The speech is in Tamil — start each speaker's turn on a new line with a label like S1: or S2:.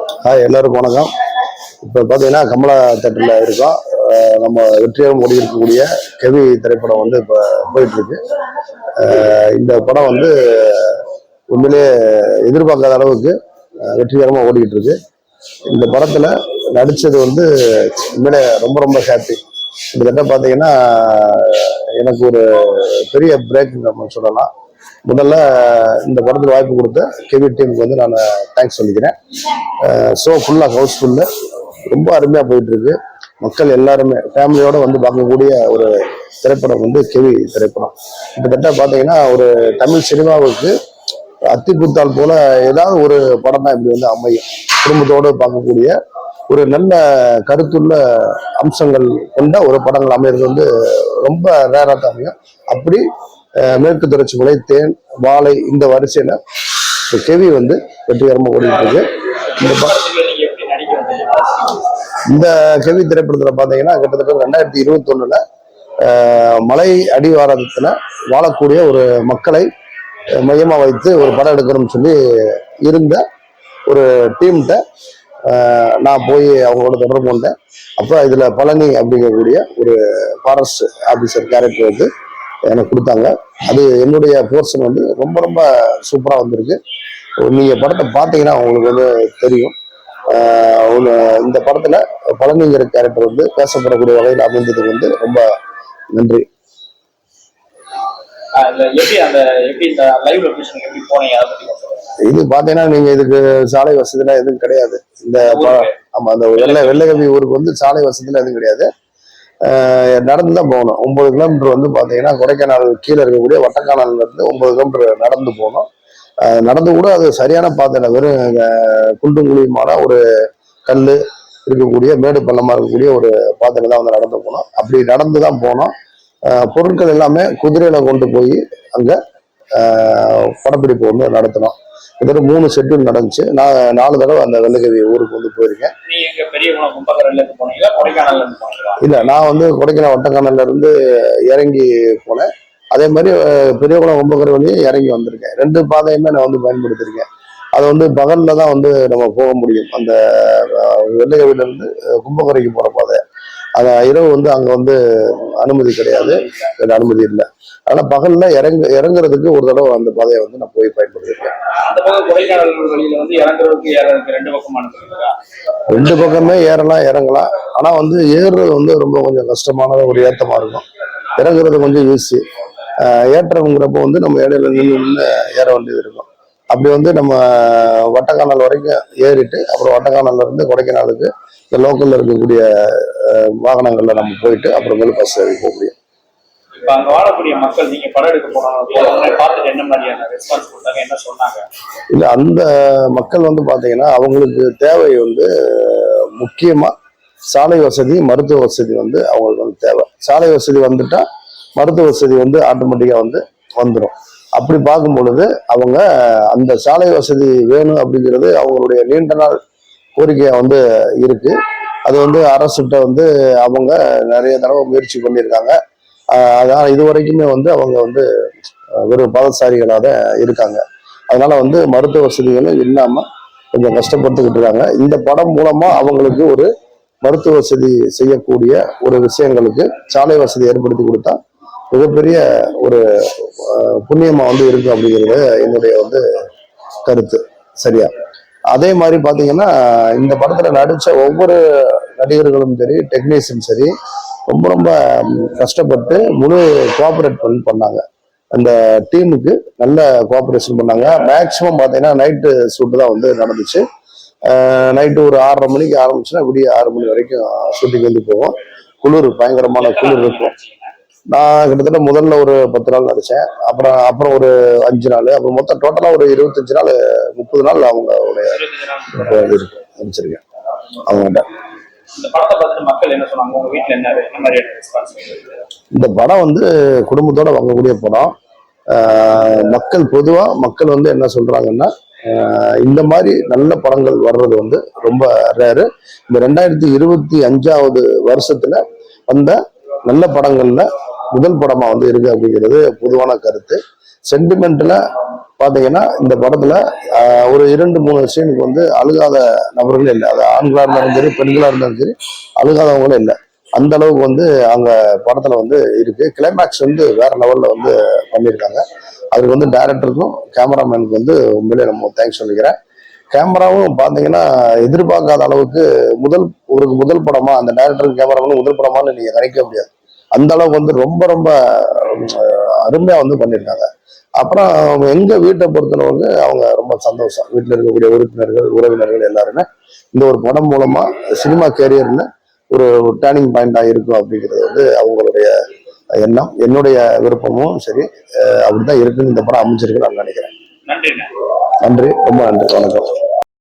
S1: ஹாய் எல்லோரும் வணக்கம். இப்போ பார்த்தீங்கன்னா கமலா தேட்டரில் இருக்கோம். நம்ம வெற்றியாக ஓடி இருக்கக்கூடிய திரைப்படம் வந்து இப்போ போயிட்டுருக்கு. இந்த படம் வந்து உண்மையிலே எதிர்பார்க்காத அளவுக்கு வெற்றிகரமாக ஓடிக்கிட்டு இருக்கு இந்த படத்தில் நடித்தது வந்து உண்மையிலே ரொம்ப ரொம்ப ஹாப்பி கிட்டத்தட்ட பார்த்தீங்கன்னா எனக்கு ஒரு பெரிய பிரேக் நம்ம சொல்லலாம். முதல்ல இந்த படத்தில் வாய்ப்பு கொடுத்த கெவி டீமுக்கு வந்து நான் தேங்க்ஸ் சொல்லிக்கிறேன். ஷோ ஃபுல்லாக ஹவுஸ்ஃபுல்லு ரொம்ப அருமையாக போயிட்டுருக்கு. மக்கள் எல்லாருமே ஃபேமிலியோடு வந்து பார்க்கக்கூடிய ஒரு திரைப்படம் வந்து கெவி திரைப்படம். கிட்டத்தட்ட பார்த்தீங்கன்னா ஒரு தமிழ் சினிமாவுக்கு அத்திபுத்தால் போல ஏதாவது ஒரு படம் தான் இப்படி வந்து அமையும். குடும்பத்தோடு பார்க்கக்கூடிய ஒரு நல்ல கருத்துள்ள அம்சங்கள் கொண்ட ஒரு படங்கள் அமையிறது வந்து ரொம்ப ரேராக தான் அமையும். அப்படி மேற்கு தொடர்ச்சி மலை தேன் வாழை இந்த வரிசையில இந்த கெவி வந்து வெற்றிகரமாக ஓடிட்டு இருக்கு. இந்த கெவி திரைப்படத்துல பாத்தீங்கன்னா கிட்டத்தட்ட ரெண்டாயிரத்தி இருபத்தி ஒண்ணுல மலை அடிவாரத்துல வாழக்கூடிய ஒரு மக்களை மையமாக மையமா வைத்து ஒரு படம் எடுக்கணும்னு சொல்லி இருந்த ஒரு டீம்கிட்ட நான் போய் அவங்களோட தொடர்பு கொண்டேன். அப்போ இதில் பழனி அப்படிங்கக்கூடிய ஒரு ஃபாரஸ்ட் ஆஃபீஸர் கேரக்டர் வந்து எனக்கு கொடுத்தாங்க. அது என்னுடைய போர்ஷன் வந்து ரொம்ப ரொம்ப சூப்பரா வந்திருக்கு. நீங்க படத்தை பார்த்தீங்கன்னா உங்களுக்கு வந்து தெரியும். இந்த படத்துல பழனிங்கிற கேரக்டர் வந்து பேசப்படக்கூடிய வகையில் அமைந்ததுக்கு வந்து ரொம்ப நன்றி. இது பாத்தீங்கன்னா நீங்க இதுக்கு சாலை வசதிலாம் எதுவும் கிடையாது. இந்த ஆமா அந்த வெள்ளை வெள்ளைக்கம்பி ஊருக்கு வந்து சாலை வசதிலாம் எதுவும் கிடையாது. நடந்து தான் போகணும். ஒன்பது கிலோமீட்டர் வந்து பார்த்தீங்கன்னா கொடைக்கானல் கீழே இருக்கக்கூடிய வட்டக்கானல்ல இருந்து ஒன்பது கிலோமீட்டர் நடந்து போகணும். நடந்து கூட அது சரியான பாதை வெறும் குண்டும் குழியுமான ஒரு கல் இருக்கக்கூடிய மேடு பள்ளமாக இருக்கக்கூடிய ஒரு பாதையில தான் வந்து நடந்து போனோம் அப்படி நடந்து தான் போனோம் பொருட்கள் எல்லாமே குதிரையில் கொண்டு போய் அங்கே படப்பிடிப்பு வந்து நடத்தினோம் கிட்டத்தட்ட மூணு ஷெட்யூல் நடந்துச்சு. நான் நாலு தடவை அந்த வெள்ளக்கவி ஊருக்கு வந்து போயிருக்கேன். இல்ல நான் வந்து கொடைக்கானல் வட்டக்கானல்ல இருந்து இறங்கி போனேன். அதே மாதிரி பெரியகுளம் கும்பகரை வழியும் இறங்கி வந்திருக்கேன். ரெண்டு பாதையுமே நான் வந்து பயன்படுத்தியிருக்கேன். அது வந்து பகல்ல தான் வந்து நம்ம போக முடியும். அந்த அஹ், கும்பகரைக்கு போற பாதை. அது இரவு வந்து அங்க வந்து அனுமதி கிடையாது. அனுமதி இல்லை. ஆனா பகல்ல இறங்க இறங்குறதுக்கு ஒரு தடவை அந்த பாதையை வந்து நான் போய்
S2: ஏறதுக்கு ரெண்டு பக்கம்
S1: ஏறலாம் இறங்கலாம். ஆனா வந்து ஏறுறது வந்து ரொம்ப கொஞ்சம் கஷ்டமான ஒரு ஏத்தமா இருக்கும். இறங்குறது கொஞ்சம் ஈஸி ஏற்றம்ங்கிறப்போ வந்து நம்ம இடையில நின்று நின்று ஏற வேண்டியது இருக்கும். அப்படி வந்து நம்ம வட்டக்கானல் வரைக்கும் ஏறிட்டு அப்புறம் வட்டக்கானல்ல இருந்து கொடைக்கானலுக்கு லோக்கல்ல இருக்கக்கூடிய வாகனங்கள்ல நம்ம போயிட்டு அப்புறமேலு பஸ் ஏறி போக முடியும்.
S2: இப்ப அங்க வாழக்கூடிய மக்கள் நீங்க படம் எடுக்க போனாங்க பார்த்துட்டு என்ன மாதிரியான ரெஸ்பான்ஸ் கொடுத்தாங்க என்ன சொன்னாங்க?
S1: இல்ல அந்த மக்கள் வந்து பாத்தீங்கன்னா அவங்களுக்கு தேவை வந்து முக்கியமா சாலை வசதி மருத்துவ வசதி வந்து அவங்களுக்கு வந்து தேவை. சாலை வசதி வந்துட்டா மருத்துவ வசதி வந்து ஆட்டோமேட்டிக்கா வந்து வந்துடும் அப்படி பார்க்கும் பொழுது அவங்க அந்த சாலை வசதி வேணும் அப்படிங்கிறது அவங்களுடைய நீண்ட நாள் கோரிக்கையாக வந்து இருக்கு. அது வந்து அரசுகிட்ட வந்து அவங்க நிறைய தடவை முயற்சி பண்ணியிருக்காங்க. அதான் இது வரைக்குமே வந்து அவங்க வந்து வெறும் பாதசாரிகளாக தான் இருக்காங்க. அதனால வந்து மருத்துவ வசதிகளும் இல்லாமல் கொஞ்சம் கஷ்டப்பட்டுக்கிட்டு இருக்காங்க. இந்த படம் மூலமாக அவங்களுக்கு ஒரு மருத்துவ வசதி செய்யக்கூடிய ஒரு விஷயங்களுக்கு சாலை வசதி ஏற்படுத்தி கொடுத்தா மிகப்பெரிய ஒரு புண்ணியமாக வந்து இருக்கு அப்படிங்கிறது என்னுடைய வந்து கருத்து. சரியா? அதே மாதிரி பார்த்தீங்கன்னா இந்த படத்தில் நடித்த ஒவ்வொரு நடிகர்களும் சரி டெக்னீஷியன் சரி ரொம்ப ரொம்ப கஷ்டப்பட்டு முழு கோஆபரேட் பண்ணி பண்ணாங்க. அந்த டீமுக்கு நல்ல கோஆபரேஷன் பண்ணாங்க. மேக்சிமம் பார்த்தீங்கன்னா நைட்டு ஷூட் தான் வந்து நடந்துச்சு. நைட்டு ஒரு ஆறரை மணிக்கு ஆரம்பிச்சுன்னா விடிய ஆறு மணி வரைக்கும் ஷூட்டிங் வந்து போவோம். குளிர் பயங்கரமான குளிர் இருக்கும். நான் கிட்டத்தட்ட முதல்ல ஒரு பத்து நாள் நடிச்சேன். அப்புறம் அப்புறம் ஒரு அஞ்சு நாள். அப்புறம் மொத்தம் டோட்டலாக ஒரு இருபத்தஞ்சு நாள் முப்பது நாள் இருக்கு நடிச்சிருக்கேன் அவங்ககிட்ட
S2: இந்த
S1: படம் வந்து குடும்பத்தோட வாங்கக்கூடிய படம். மக்கள் பொதுவா மக்கள் வந்து என்ன சொல்றாங்கன்னா இந்த மாதிரி நல்ல படங்கள் வர்றது வந்து ரொம்ப ரேரு இந்த ரெண்டாயிரத்தி இருபத்தி அஞ்சாவது வருஷத்துல வந்த நல்ல படங்கள்ல முதல் படமா வந்து இருக்கு அப்படிங்கிறது பொதுவான கருத்து. சென்டிமெண்ட்ல பாத்தீங்கன்னா இந்த படத்துல ஒரு இரண்டு மூணு சீனுக்கு வந்து அழுகாத நபர்களே இல்லை. அது ஆண்களா இருந்தாலும் சரி பெண்களா இருந்தாலும் சரி அழுகாதவங்களும் இல்லை. அந்த அளவுக்கு வந்து அங்க படத்துல வந்து இருக்கு. கிளைமேக்ஸ் வந்து வேற லெவல்ல வந்து பண்ணியிருக்காங்க அதுக்கு வந்து டைரக்டருக்கும் கேமராமேனுக்கு வந்து உண்மையிலே நம்ம தேங்க்ஸ் சொல்லிக்கிறேன். கேமராவும் பார்த்தீங்கன்னா எதிர்பார்க்காத அளவுக்கு முதல் ஒரு முதல் படமா அந்த டைரக்டருக்கு கேமராமேனும் முதல் படமானு நீங்க நினைக்க முடியாது. அந்த அளவுக்கு வந்து ரொம்ப ரொம்ப அருமையா வந்து பண்ணியிருக்காங்க. அப்புறம் எங்க வீட்டை பொறுத்தளவுக்கு அவங்க ரொம்ப சந்தோஷம். வீட்டில் இருக்கக்கூடிய உறுப்பினர்கள் உறவினர்கள் எல்லாருமே இந்த ஒரு படம் மூலமா சினிமா கேரியர்ல ஒரு டேர்னிங் பாயிண்டா இருக்கும் அப்படிங்கிறது வந்து அவங்களுடைய எண்ணம். என்னுடைய விருப்பமும் சரி அப்படிதான் இருக்குன்னு இந்த படம் அமைஞ்சிருக்கு நான் நினைக்கிறேன். நன்றி. ரொம்ப நன்றி. வணக்கம்.